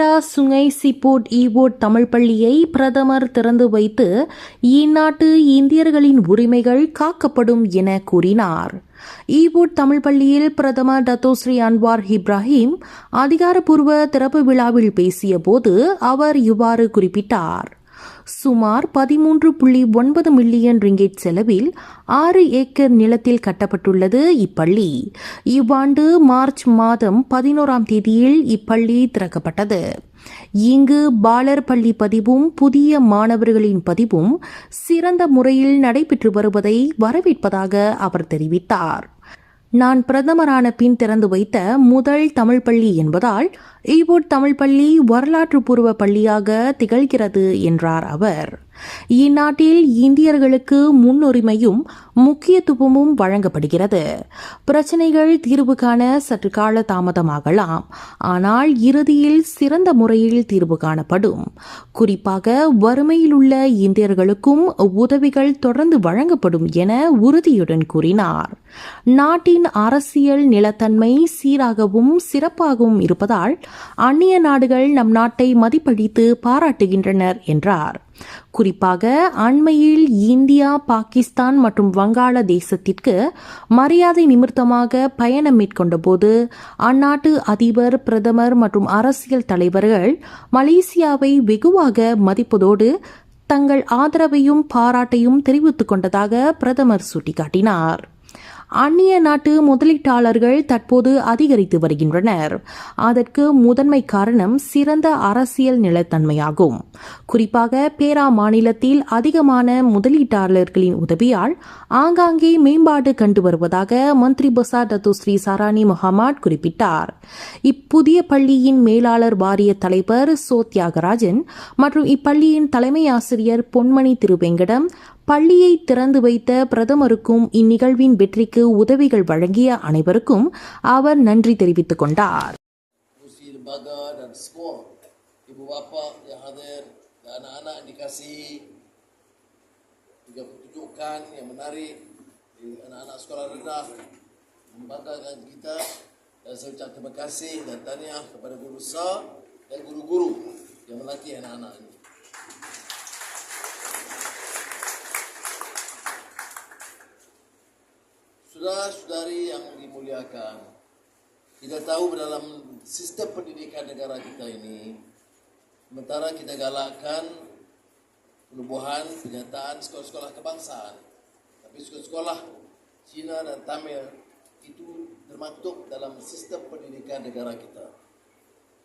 பேரா சுங்கை சிப்போட் ஈவோட் தமிழ் பள்ளியை பிரதமர் திறந்து வைத்து இந்நாட்டு இந்தியர்களின் உரிமைகள் காக்கப்படும் என கூறினார். ஈவோட் தமிழ் பள்ளியில் பிரதமர் டத்தோஸ்ரீ அன்வார் இப்ராஹிம் அதிகாரப்பூர்வ திறப்பு விழாவில் பேசியபோது அவர் இவ்வாறு குறிப்பிட்டார். சுமார் பதிமூன்று புள்ளி ஒன்பது மில்லியன் ரிங்கெட் செலவில் ஆறு ஏக்கர் நிலத்தில் கட்டப்பட்டுள்ளது இப்பள்ளி. இவ்வாண்டு மார்ச் மாதம் பதினோராம் தேதியில் இப்பள்ளி திறக்கப்பட்டது. இங்கு பாலர் பள்ளி பதிவும் புதிய மாணவர்களின் பதிவும் சிறந்த முறையில் நடைபெற்று வருவதை வரவேற்பதாக அவர் தெரிவித்தார். நான் பிரதமரான பின் திறந்து வைத்த முதல் தமிழ் பள்ளி என்பதால் ஈபோட் தமிழ் பள்ளி வரலாற்று பூர்வ பள்ளியாக திகழ்கிறது என்றார் அவர். இந்நாட்டில் இந்தியர்களுக்கு முன்னுரிமையும் முக்கியத்துவமும் வழங்கப்படுகிறது. பிரச்சனைகள் தீர்வு காண சற்று கால தாமதமாகலாம். ஆனால் இறுதியில் சிறந்த முறையில் தீர்வு காணப்படும். குறிப்பாக வறுமையில் உள்ள இந்தியர்களுக்கும் உதவிகள் தொடர்ந்து வழங்கப்படும் என உறுதியுடன் கூறினார். நாட்டின் அரசியல் நிலத்தன்மை சீராகவும் சிறப்பாகவும் இருப்பதால் அந்நிய நாடுகள் நம் நாட்டை மதிப்பளித்து பாராட்டுகின்றனர் என்றார். குறிப்பாக அண்மையில் இந்தியா பாகிஸ்தான் மற்றும் வங்காளதேசத்திற்கு மரியாதை நிமித்தமாக பயணம் மேற்கொண்டபோது அந்நாட்டு அதிபர் பிரதமர் மற்றும் அரசியல் தலைவர்கள் மலேசியாவை வெகுவாக மதிப்பதோடு தங்கள் ஆதரவையும் பாராட்டையும் தெரிவித்துக் கொண்டதாக பிரதமர் சுட்டிக்காட்டினார். அந்நிய நாட்டு முதலீட்டாளர்கள் தற்போது அதிகரித்து வருகின்றனர். அதற்கு முதன்மை காரணம் சிறந்த அரசியல் நிலைத்தன்மையாகும். குறிப்பாக பேரா மாநிலத்தில் அதிகமான முதலீட்டாளர்களின் உதவியால் ஆங்காங்கே மேம்பாடு கண்டு வருவதாக மந்திரி பசா தத்து ஸ்ரீ சாரானி முகமட் குறிப்பிட்டார். இப்புதிய பள்ளியின் மேலாளர் வாரிய தலைவர் சோ தியாகராஜன் மற்றும் இப்பள்ளியின் தலைமை ஆசிரியர் பொன்மணி திருவெங்கடம் பள்ளியை திறந்து வைத்த பிரதமருக்கும் இந்நிகழ்வின் வெற்றிக்கு உதவிகள் வழங்கிய அனைவருக்கும் அவர் நன்றி தெரிவித்துக் கொண்டார் ibu bapa yang hadir dan anak-anak yang juga pertunjukan yang menarik anak-anak sekolah rendah membanggakan kita dan saya ucap terima kasih dan tahniah kepada guru besar dan guru-guru yang melatih anak-anak ini. Saudara-saudari yang dimuliakan, kita tahu dalam sistem pendidikan negara kita ini, sementara kita galakkan penubuhan penyataan sekolah-sekolah kebangsaan, tapi sekolah-sekolah Cina dan Tamil itu termasuk dalam sistem pendidikan negara kita.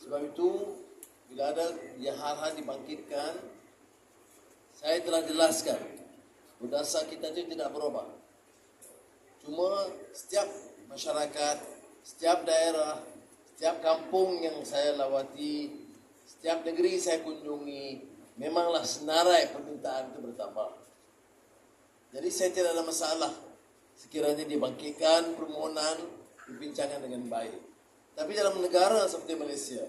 Sebab itu, bila ada hal-hal dibangkitkan, saya telah jelaskan, berdasar kita itu tidak berubah. Cuma setiap masyarakat, setiap daerah, setiap kampung yang saya lawati, setiap negeri saya kunjungi, memanglah senarai permintaan itu bertambah. Jadi saya tidak ada masalah sekiranya dibangkitkan permohonan, dibincangkan dengan baik. Tapi dalam negara seperti Malaysia,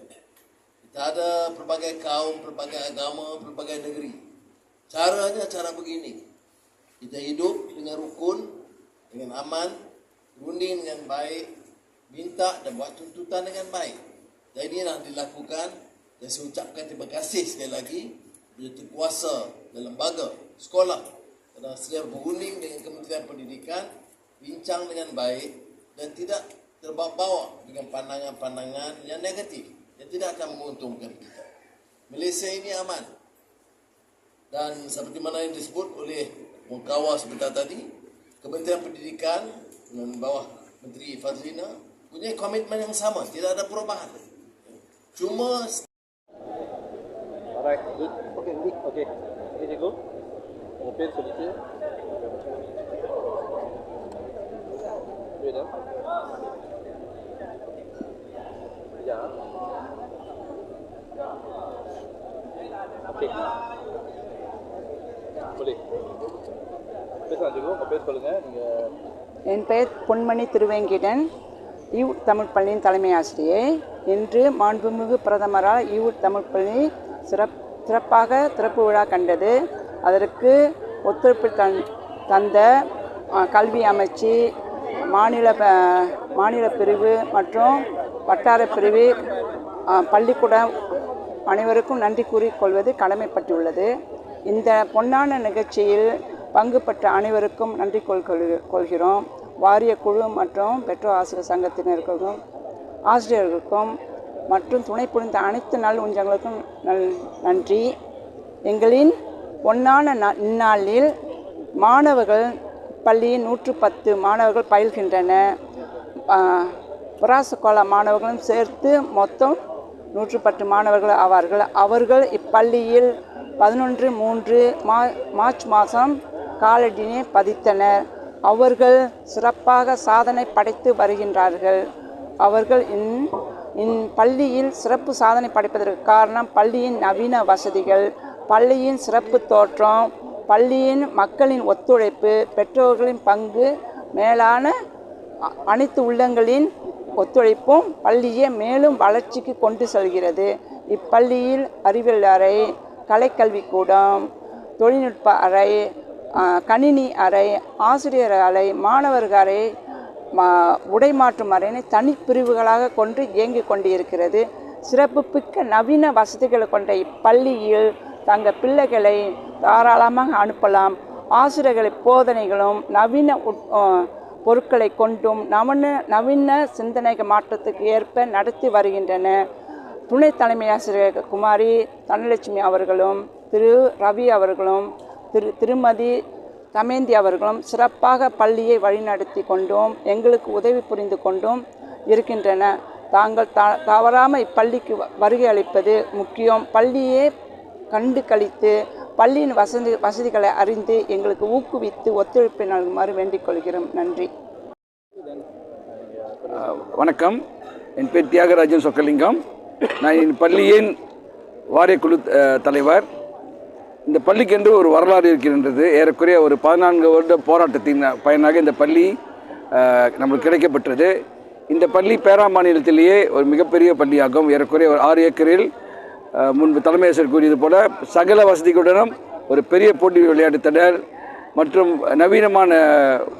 kita ada pelbagai kaum, pelbagai agama, pelbagai negeri. Caranya cara begini. Kita hidup dengan rukun, dengan aman, runding dengan baik, minta dan buat tuntutan dengan baik. Dan inilah dilakukan dan saya ucapkan terima kasih sekali lagi kepada kuasa dan lembaga, sekolah dan sedia berunding dengan Kementerian Pendidikan, bincang dengan baik dan tidak terbawa-bawa dengan pandangan-pandangan yang negatif yang tidak akan menguntungkan kita. Malaysia ini aman. Dan seperti mana yang disebut oleh Mukawa sebentar tadi, Kementerian Pendidikan dengan bawah Menteri Fazlina punya komitmen yang sama, tidak ada perubahan. Cuma Alright, good. Okay, good. Okay. Okay, cikgu. Mungkin sedikit. Wait ah. Ya. Okay. Boleh. என் பெயர் பொன்மணி திருவேங்கிடன். Eve Tamil பள்ளியின் தலைமை ஆசிரியை. இன்று மாண்புமிகு பிரதமரால் eve Tamil பள்ளி சிறப் சிறப்பாக திறப்பு விழா கண்டது. அதற்கு ஒத்துழைப்பு தந் தந்த கல்வி அமைச்சு மாநில மாநில பிரிவு மற்றும் வட்டார பிரிவு பள்ளிக்கூடம் அனைவருக்கும் நன்றி கூறிக்கொள்வது கடமைப்பட்டுள்ளது. இந்த பொன்னான நிகழ்ச்சியில் பங்கு பெற்ற அனைவருக்கும் நன்றி கொள்கொள் கொள்கிறோம். வாரிய குழு மற்றும் பெற்றோர் ஆசிரியர் சங்கத்தினருக்கும் ஆசிரியர்களுக்கும் மற்றும் துணை புரிந்த அனைத்து நல் உஞ்சங்களுக்கும் நல் நன்றி. எங்களின் ஒன்றான நா- இந்நாளில் மாணவர்கள் பள்ளியின் நூற்று பத்து மாணவர்கள் பயில்கின்றன. பராசகோலா மாணவர்களும் சேர்த்து மொத்தம் நூற்று பத்து மாணவர்கள் ஆவார்கள். அவர்கள் இப்பள்ளியில் பதினொன்று மூன்று மா மார்ச் மாதம் காலடினை பதித்தனர். அவர்கள் சிறப்பாக சாதனை படைத்து வருகின்றார்கள். அவர்கள் இன் இன் பள்ளியில் சிறப்பு சாதனை படைப்பதற்கு காரணம் பள்ளியின் நவீன வசதிகள் பள்ளியின் சிறப்பு தோற்றம் பள்ளியின் மக்களின் ஒத்துழைப்பு பெற்றோர்களின் பங்கு மேலான அனைத்து உள்ளங்களின் ஒத்துழைப்பும் பள்ளியை மேலும் வளர்ச்சிக்கு கொண்டு செல்கிறது. இப்பள்ளியில் அறிவியல் அறை கலைக்கல்விக்கூடம் தொழில்நுட்ப அறை கணினி அறை ஆசிரியர் அறை மாணவர்கள் அறை மா உடை மாற்றும் அறையினை தனிப்பிரிவுகளாக கொண்டு இயங்கிக் கொண்டிருக்கிறது. சிறப்புமிக்க நவீன வசதிகளை கொண்ட இப்பள்ளியில் தங்கள் பிள்ளைகளை தாராளமாக அனுப்பலாம். ஆசிரியர்களை போதனைகளும் நவீன உட்- பொருட்களை கொண்டும் நவீன நவீன சிந்தனை மாற்றத்துக்கு ஏற்ப நடத்தி வருகின்றன. துணை தலைமை ஆசிரியர் குமாரி தனலட்சுமி அவர்களும் திரு ரவி அவர்களும் திரு திருமதி தமேந்தி அவர்களும் சிறப்பாக பள்ளியை வழிநடத்தி கொண்டும் எங்களுக்கு உதவி புரிந்து கொண்டும் இருக்கின்றன. தாங்கள் த தவறாமல் இப்பள்ளிக்கு வ- வருகை அளிப்பது முக்கியம். பள்ளியே கண்டு கழித்து பள்ளியின் வசதி வசதிகளை அறிந்து எங்களுக்கு ஊக்குவித்து ஒத்துழைப்பை நல்குமாறு வேண்டிக் கொள்கிறோம். நன்றி. வணக்கம். என் பேர் தியாகராஜன் சொக்கலிங்கம். நான் என் பள்ளியின் வாரியக்குழு தலைவர். இந்த பள்ளிக்கென்று ஒரு வரலாறு இருக்கின்றது. ஏறக்குறைய ஒரு பதினான்கு வருட போராட்டத்தின் பயனாக இந்த பள்ளி நம்மளுக்கு கிடைக்கப்பெற்றது. இந்த பள்ளி பேரா மாநிலத்திலேயே ஒரு மிகப்பெரிய பள்ளியாகும். ஏறக்குறைய ஒரு ஆறு ஏக்கரில் முன்பு தலைமை கூறியது போல சகல வசதிகளுடனும் ஒரு பெரிய போட்டி விளையாட்டு திடல் மற்றும் நவீனமான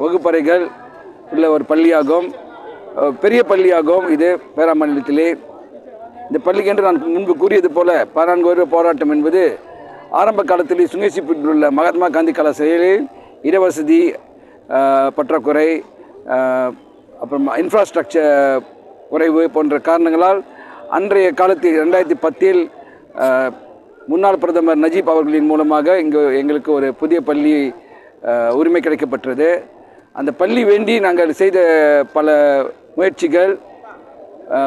வகுப்பறைகள் உள்ள ஒரு பள்ளியாகும். பெரிய பள்ளியாகும் இது பேரா மாநிலத்திலே இந்த பள்ளிக்கென்று நான் முன்பு கூறியது போல பதினான்கு வருட போராட்டம் என்பது ஆரம்ப காலத்தில் சுங்கேசிப்பட்டில் உள்ள மகாத்மா காந்தி கலாசாலையில் இடவசதி பற்றாக்குறை அப்புறம் இன்ஃப்ராஸ்ட்ரக்சர் குறைவு போன்ற காரணங்களால் அன்றைய காலத்தில் ரெண்டாயிரத்தி பத்தில் முன்னாள் பிரதமர் நஜீப் அவர்களின் மூலமாக இங்கு எங்களுக்கு ஒரு புதிய பள்ளி உரிமை கிடைக்கப்பெற்றது. அந்த பள்ளி வேண்டி நாங்கள் செய்த பல முயற்சிகள்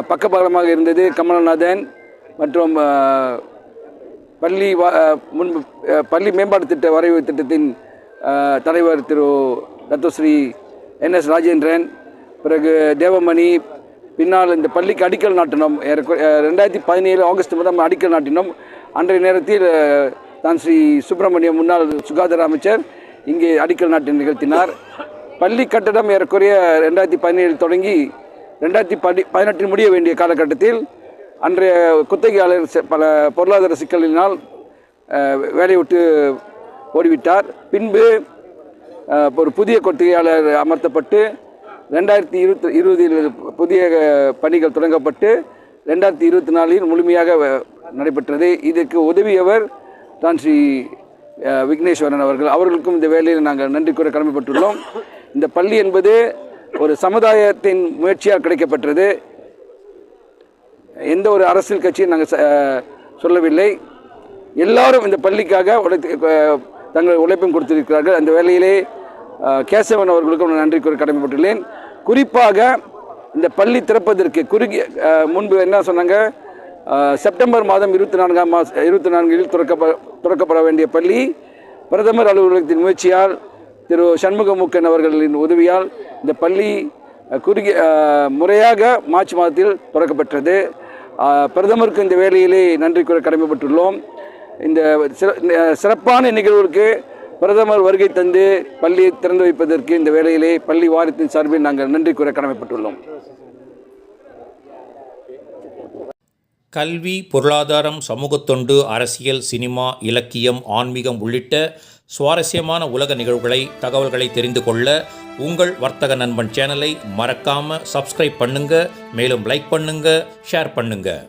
பக்கபலமாக இருந்தது கமலநாதன் மற்றும் பள்ளி முன்பு பள்ளி மேம்பாட்டு திட்ட வரைவு திட்டத்தின் தலைவர் திரு தத்துஸ்ரீ என் எஸ் ராஜேந்திரன் பிறகு தேவமணி பின்னால் இந்த பள்ளிக்கு அடிக்கல் நாட்டினோம். ரெண்டாயிரத்தி பதினேழு ஆகஸ்ட் மாதம் அடிக்கல் நாட்டினோம். அன்றைய நேரத்தில் தான் ஸ்ரீ சுப்பிரமணியம் முன்னாள் சுகாதார அமைச்சர் இங்கே அடிக்கல் நாட்டு நிகழ்த்தினார். பள்ளி கட்டடம் ஏறக்குறைய ரெண்டாயிரத்தி பதினேழு தொடங்கி ரெண்டாயிரத்தி பதி பதினெட்டில் முடிய வேண்டிய காலகட்டத்தில் அன்றைய குத்தகையாளர் பல பொருளாதார சிக்கலினால் அஹ், வேலையை விட்டு ஓடிவிட்டார். பின்பு ஒரு புதிய கொத்தகையாளர் அமர்த்தப்பட்டு ரெண்டாயிரத்தி இருபத்தி இருபதில் புதிய பணிகள் தொடங்கப்பட்டு ரெண்டாயிரத்தி இருபத்தி நாலில் முழுமையாக நடைபெற்றது. இதற்கு உதவியவர் தான் ஸ்ரீ விக்னேஸ்வரன் அவர்கள். அவர்களுக்கும் இந்த வேலையில் நாங்கள் நன்றி கூற கடமைப்பட்டுள்ளோம். இந்த பள்ளி என்பது ஒரு சமுதாயத்தின் முயற்சியால் கிடைக்கப்பெற்றது. எந்த ஒரு அரசியல் கட்சியும் நாங்கள் சொல்லவில்லை. எல்லாரும் இந்த பள்ளிக்காக உழைத்து தங்கள் உழைப்பும் கொடுத்திருக்கிறார்கள். அந்த வேலையிலே கேசவன் அவர்களுக்கும் நான் நன்றி கூற கடமைப்பட்டுள்ளேன். குறிப்பாக இந்த பள்ளி திறப்பதற்கு குறுகிய முன்பு என்ன சொன்னாங்க? செப்டம்பர் மாதம் இருபத்தி நான்காம் மாதம் இருபத்தி நான்கில் திறக்கப்ப திறக்கப்பட வேண்டிய பள்ளி. பிரதமர் அலுவலகத்தின் முயற்சியால் திரு சண்முகமுக்கன் அவர்களின் உதவியால் இந்த பள்ளி குறுகிய முறையாக மார்ச் மாதத்தில் திறக்கப்பட்டது. பிரதமருக்கு இந்த வேலையிலே நன்றி கூற கடமைப்பட்டுள்ளோம். இந்த சிற- சிறப்பான நிகழ்வுக்கு பிரதமர் வருகை தந்து பள்ளியை திறந்து வைப்பதற்கு இந்த வேலையிலே பள்ளி வாரியத்தின் சார்பில் நாங்கள் நன்றி கூற கடமைப்பட்டுள்ளோம். கல்வி பொருளாதாரம் சமூகத்தொண்டு அரசியல் சினிமா இலக்கியம் ஆன்மீகம் உள்ளிட்ட சுவாரஸ்யமான உலக நிகழ்வுகளை தகவல்களை தெரிந்து கொள்ள உங்கள் வர்த்தக நண்பன் சேனலை மறக்காமல் சப்ஸ்கிரைப் பண்ணுங்கள் மேலும் லைக் பண்ணுங்கள் ஷேர் பண்ணுங்கள்